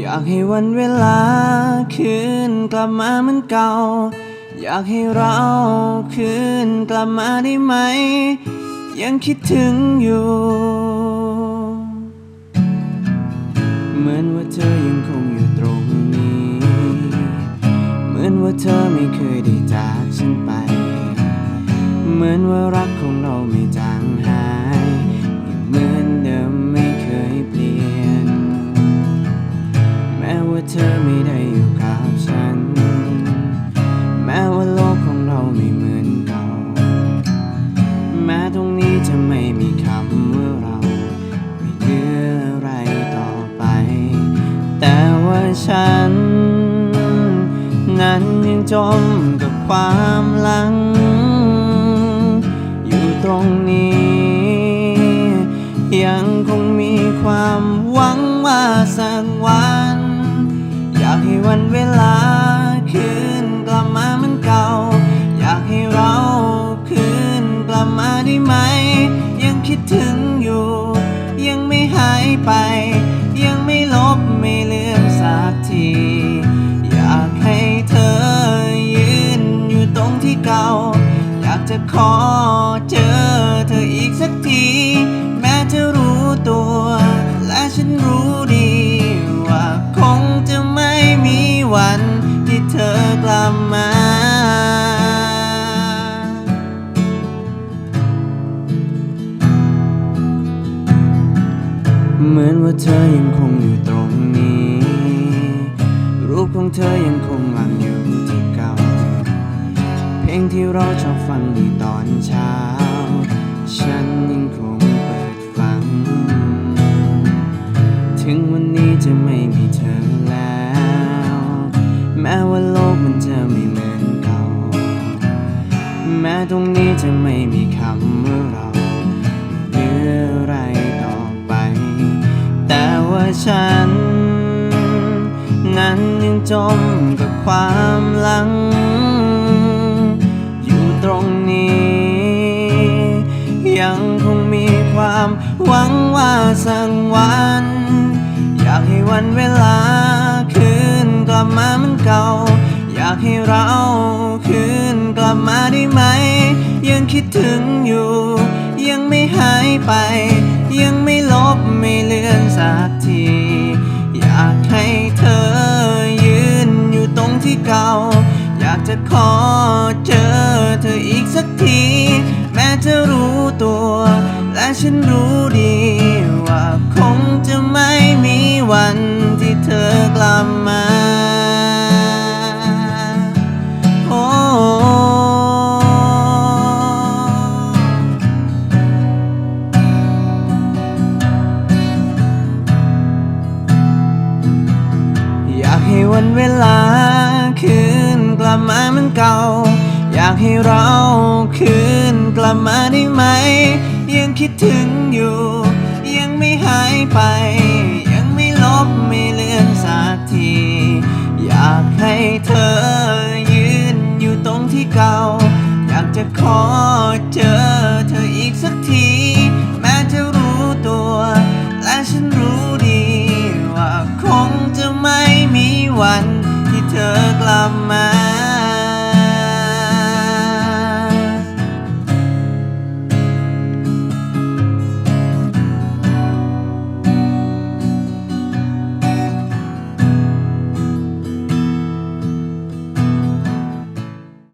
อยากให้วันเวลาคืนกลับมาเหมือนเก่า อยากให้เราคืนกลับมาได้ไหม ยังคิดถึงอยู่ เหมือนว่าเธอยังคงอยู่ตรงนี้ เหมือนว่าเธอไม่เคยได้จากฉันไป เหมือนว่ารักของเราไม่จาง ว่าเธอไม่ได้อยู่กับฉัน แม้ว่าโลกของเราไม่เหมือนเก่าแม้ตรงนี้จะไม่มีคำว่าเรา ไม่เหลืออะไรต่อไป แต่ว่าฉัน นั้นยังจมกับความหลัง อยู่ตรงนี้ ยังคงมีความหวังว่าสักวัน ให้วันเวลาคืนกลับมาเหมือนเก่า อยากให้เราคืนกลับมาได้ไหม ยังคิดถึงอยู่ ยังไม่หายไป ยังไม่ลบไม่เลือนสักที อยากให้เธอยืนอยู่ตรงที่เก่า อยากจะขอเจอ วันที่เธอกลับมา เหมือนว่าเธอยังคงอยู่ตรงนี้ รูปของเธอยังคงวางอยู่ที่เก่า เพลงที่เราชอบฟังในตอนเช้า ฉันยัง แม้ว่าโลกมันจะไม่เหมือนเก่า แม้ตรงนี้จะไม่มีคำว่าเราเหลืออะไรต่อไป แต่ว่าฉัน นั้นยังจมกับความหลัง อยู่ตรงนี้ ยังคงมีความหวังว่าสักวัน อยากให้วันเวลา ลับมาเหมือนเก่า อยากให้เราคืนกลับมาได้ไหม ยังคิดถึงอยู่ ยังไม่หายไป ยังไม่ลบไม่เลือนสักที อยากให้เธอยืนอยู่ตรงที่เก่า อยากจะขอเจอเธออีกสักที แม้จะรู้ตัว และฉันรู้ดี วันเวลา คืนกลับมาเหมือนเก่า อยากให้เราคืนกลับมาได้ไหม ยังคิดถึงอยู่ ยังไม่หายไป ยังไม่ลบไม่เลือนสักที อยากให้เธอยืนอยู่ตรงที่เก่า อยากจะขอเจอเธออีกสักที